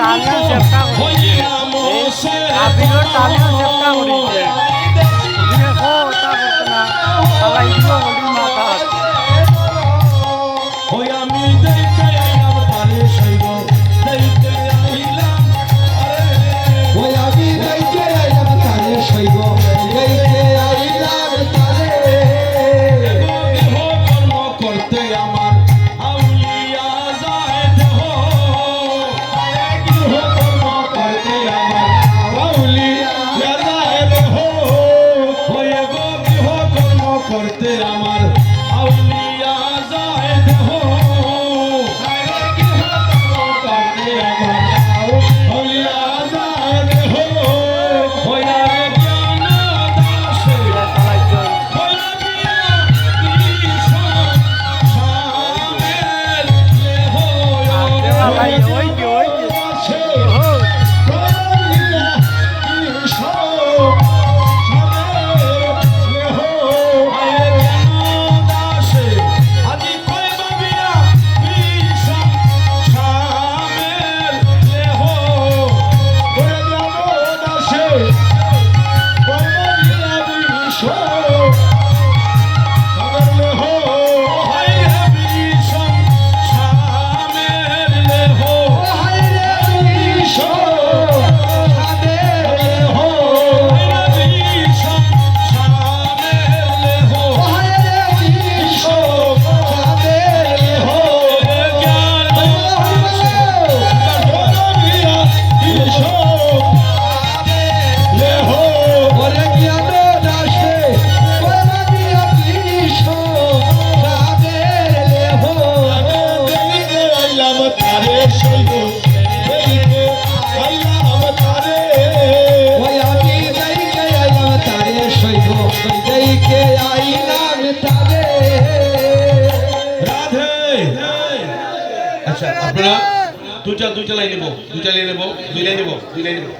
তালিও চেপটা হইয়া মো সে আবির তালিও আচ্ছা আপনারা দুটা দুটা লাইন নেব দুটা লাইন নেব দুই লাইন নেব দুই লাইন নেব।